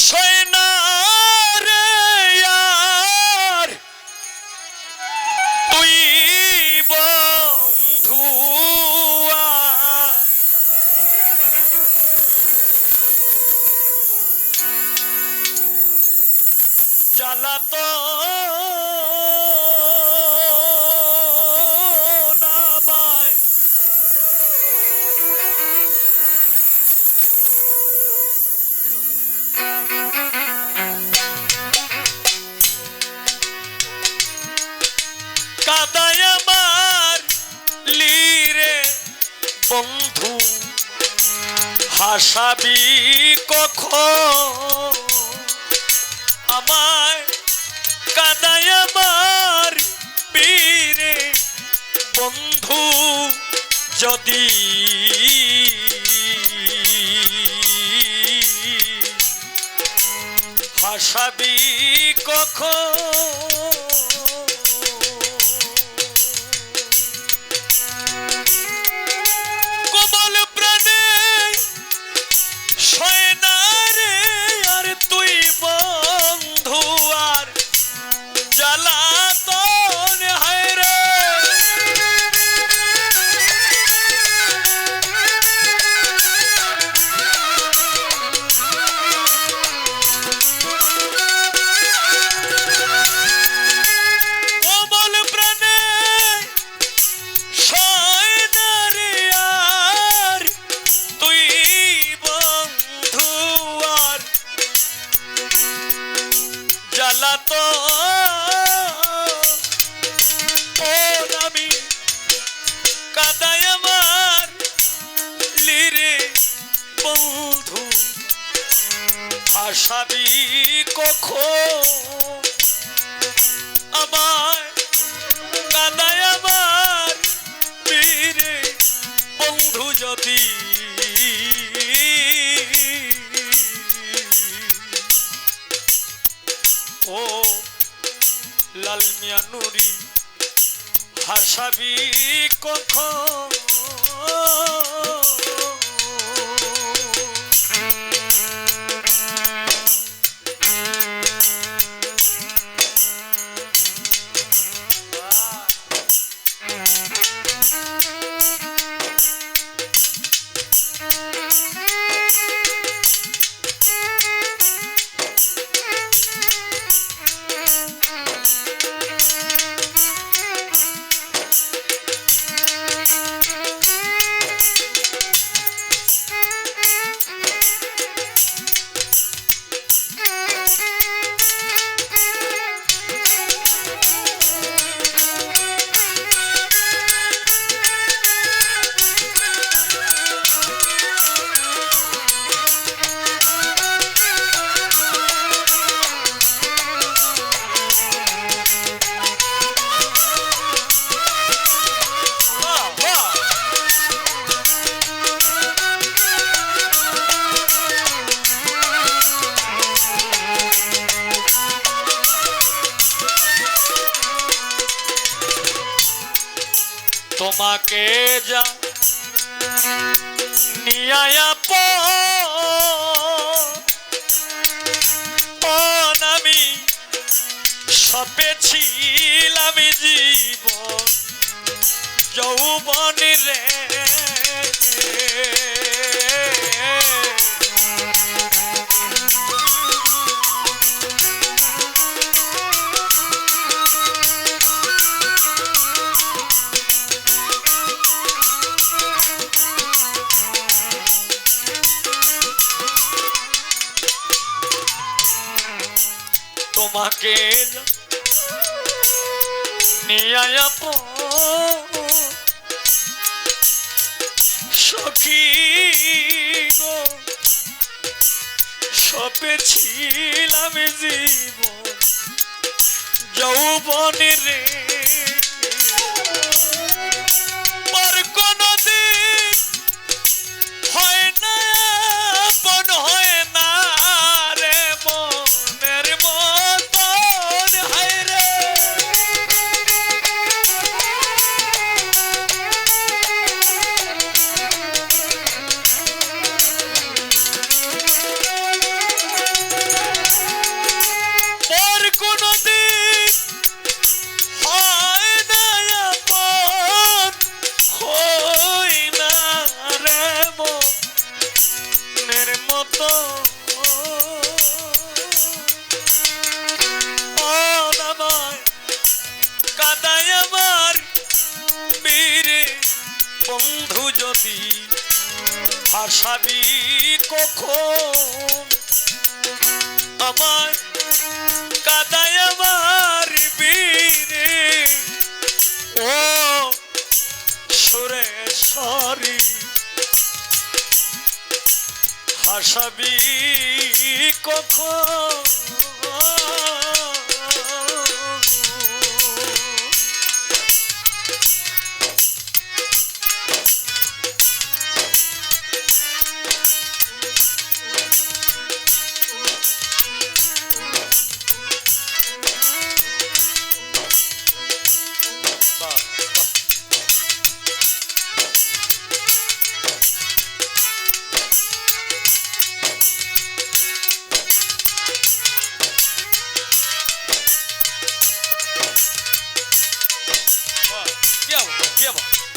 সৈনারে হাসাবি কখন? আমায় কাদায় আমার বীরে বন্ধু যদি হাসাবি কখন? কখন আমার কাদায় আমার বীরে বন্ধু যদি ও লাল মিয়া নুরি হাসাবি কখন তোমাকে যা নিয়ায়া আমি সপেছিলাম জীব যৌবন রে। তোমাকে নিয়ে সখী গো সপেছিলাম জীবন যৌবনে রে ভাসাবি কখন আমার কাদায় আমার বীরে। ও সুরেশ্বরী হাসাবি কখন Llevo, llevo.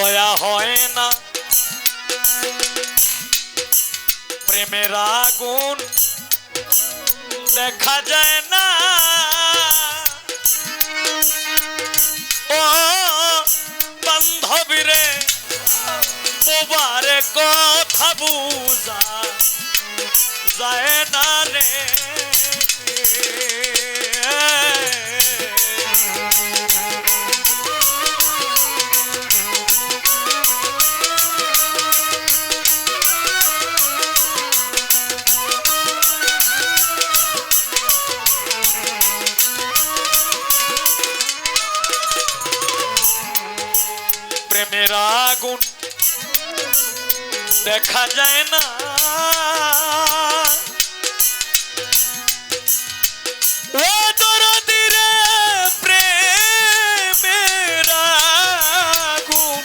দয়া হয় না। প্রেমের আগুন দেখা যায় না। ও বান্ধবী রে বোবারে কথা বুঝা যায় না রে। দেখা যায় না। ও দরদি রে প্রেমের আগুন।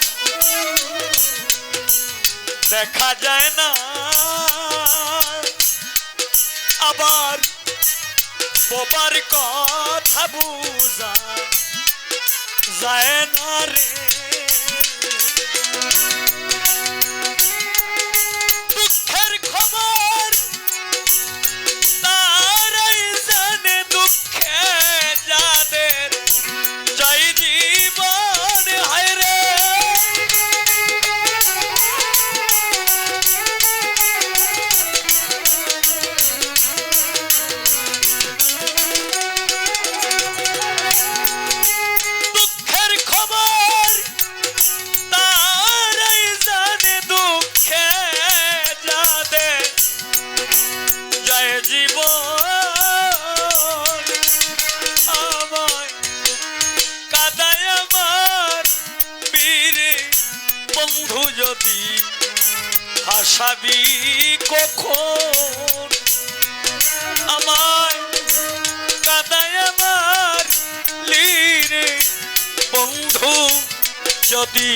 দেখা যায় না। আবার বোবার কথা বুঝা যায় না রে। যদি হাসাবি কখন? আমায় কাদায় আমার লীরে বন্ধু যদি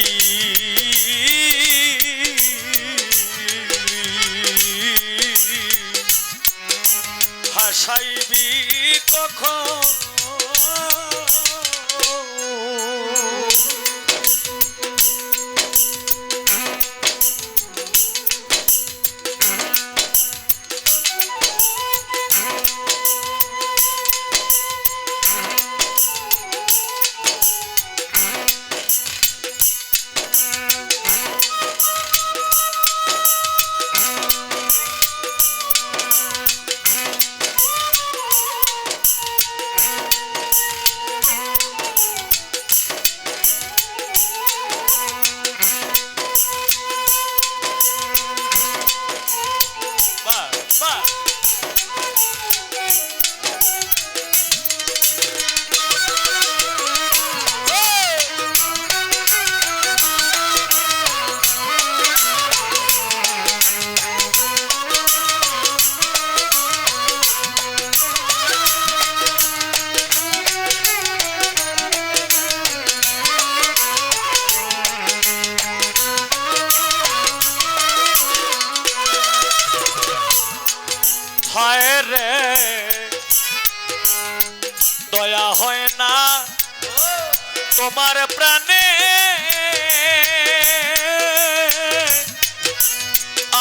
হাসাইবি কখন? রে। দয়া হয় না তোমার প্রাণে।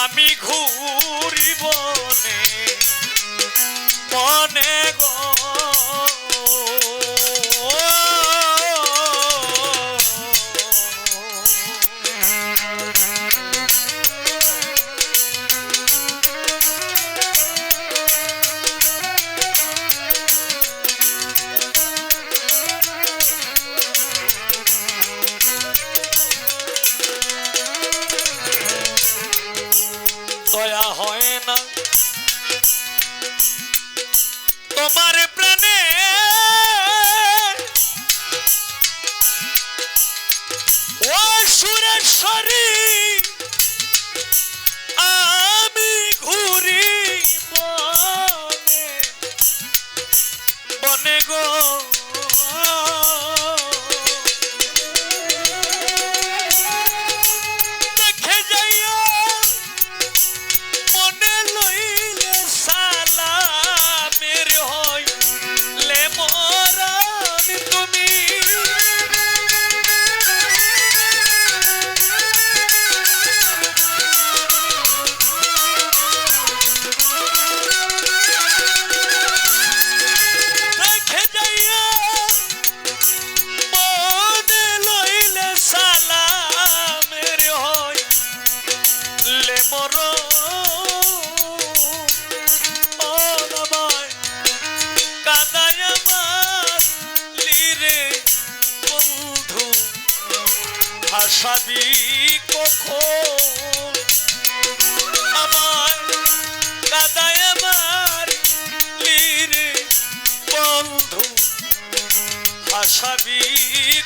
আমি ঘুরি বনে মনে গো। কখন? আমার কাদায় আমার লিরে বন্ধু। হাসাবি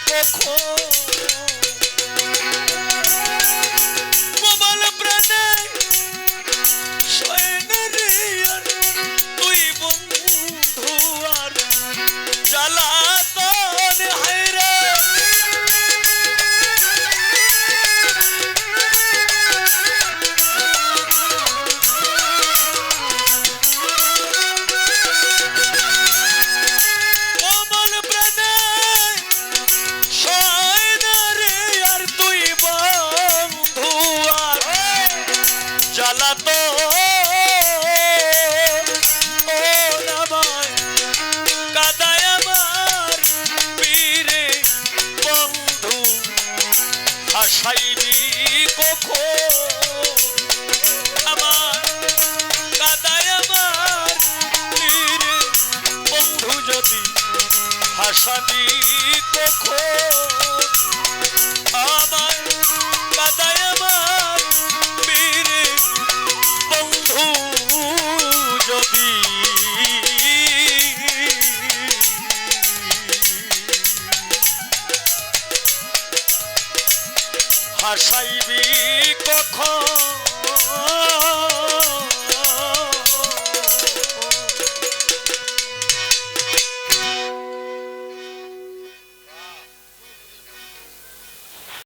কখন? কোমল বন্ধু জ্বালাতন হাসাবি কখন আমার কাদায় আমার বীরে বন্ধু যদি হাসাইবি কখন